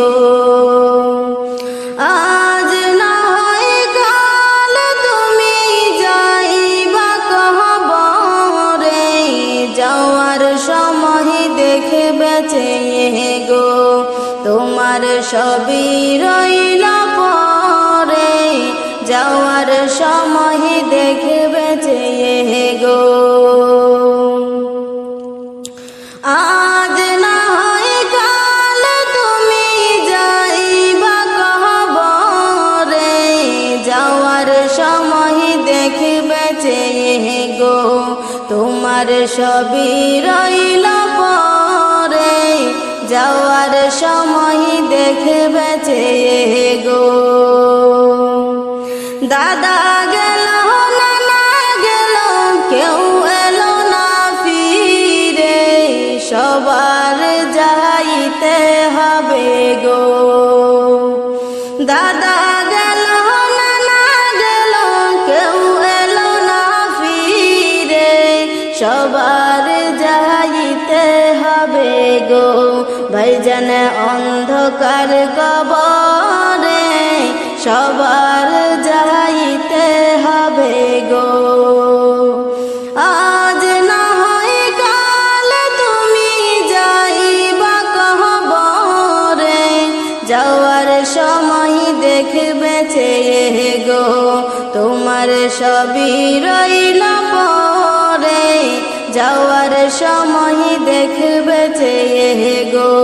গো। আজ না কাল তুমি যাইবা কহবরে যাওয়ার সময় দেখে বেঁচে গো। তোমার সবই রইল পরে, যাওয়ার সময় দেখে বেঁচে সবই রইল পরে যাওয়ার সময় দেখবে সবার যাইতে হবে গো। ভাইজান, অন্ধকার কবরে সবার যাইতে হবে গো। আজ কাল তুমি যাইবা যাওয়ার সময় দেখবে গো। তোমার সবই রইল পরে যাওয়ার সময় দেখবে চেয়ে গো।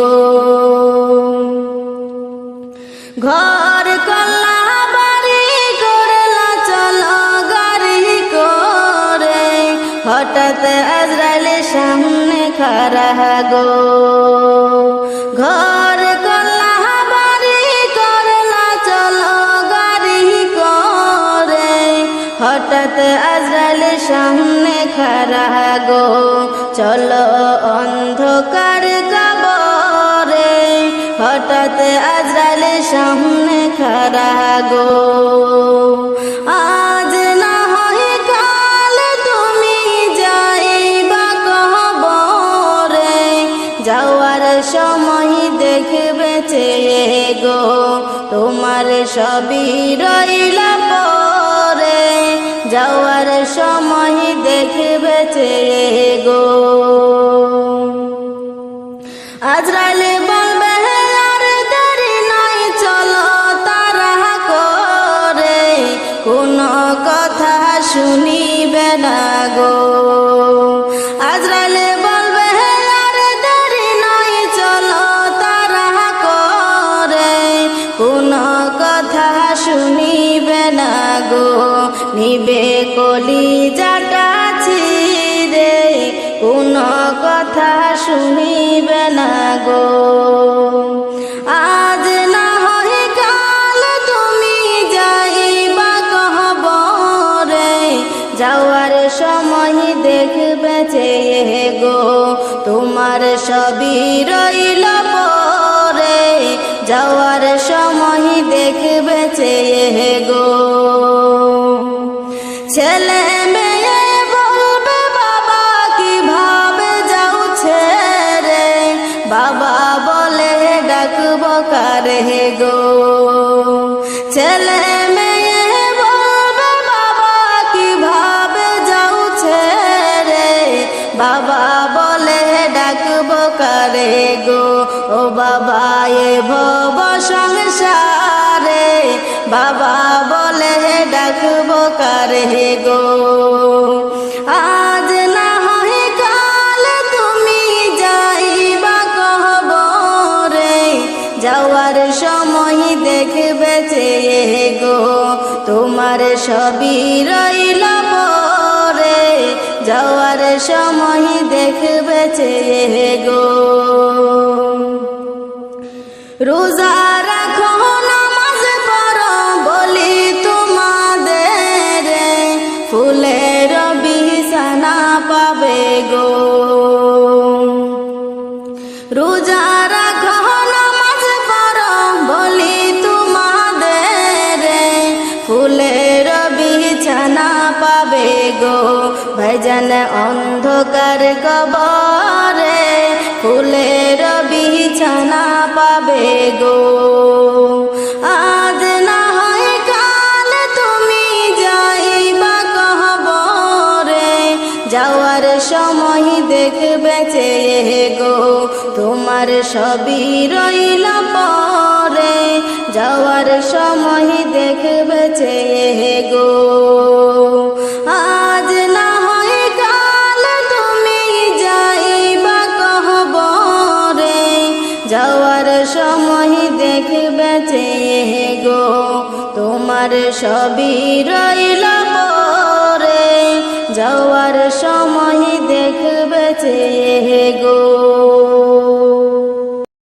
ঘর কল্লা বাড়ি করলা চলো, গাড়ি করে। হঠাৎ আজরাইল সামনে খারা গো। ঘর কল্লা বাড়ি করলা চলো, গাড়ি করে। হঠাৎ আজরাইল সামনে গো চলো অন্ধকার কবরে। হঠাৎ আজরাইল সামনে খারা গো আজ না হয় কাল তুমি যাইবা কহবরে যাওয়ার সময় দেখবে চেয়ে গো, তোমার সবই রইল যাওয়ার সময় দেখবে গো। আজরালে বলবে আর দেরি নাই, চলো তারা করে। কোনো কথা শুনিবে শুনিবে না গো। আজ না হয় কাল তুমি যাইবা যাওয়ার সময় দেখবে চেয়ে গো, তোমার সবই রইল পরে। যাওয়ার কারে গো। ছেলে মেয়ে বলবে, বাবা, কীভাবে যাও ছেড়ে বাবা বলে, ডাকব কারে গো? ও বাবা, এ ভব সংসারে। বাবা বলে, ডাকব কারে গো? যাওয়ার সময় দেখবে চেয়ে গো, তোমার সবই রইল পরে। যাওয়ার সময় দেখবে চেয়ে গো। রোজা গো। ভজন অন্ধকার কবরে ফুলের বিছানা পাবে গো। আজ না হয় কাল তুমি যাইবা কহবরে যাওয়ার সময় দেখবে চেয়ে গো। তোমার সবই রইল পরে সময় দেখবে চেয়ে গো। তোমার সবই রইল পরে যাওয়ার সময় দেখবে গো।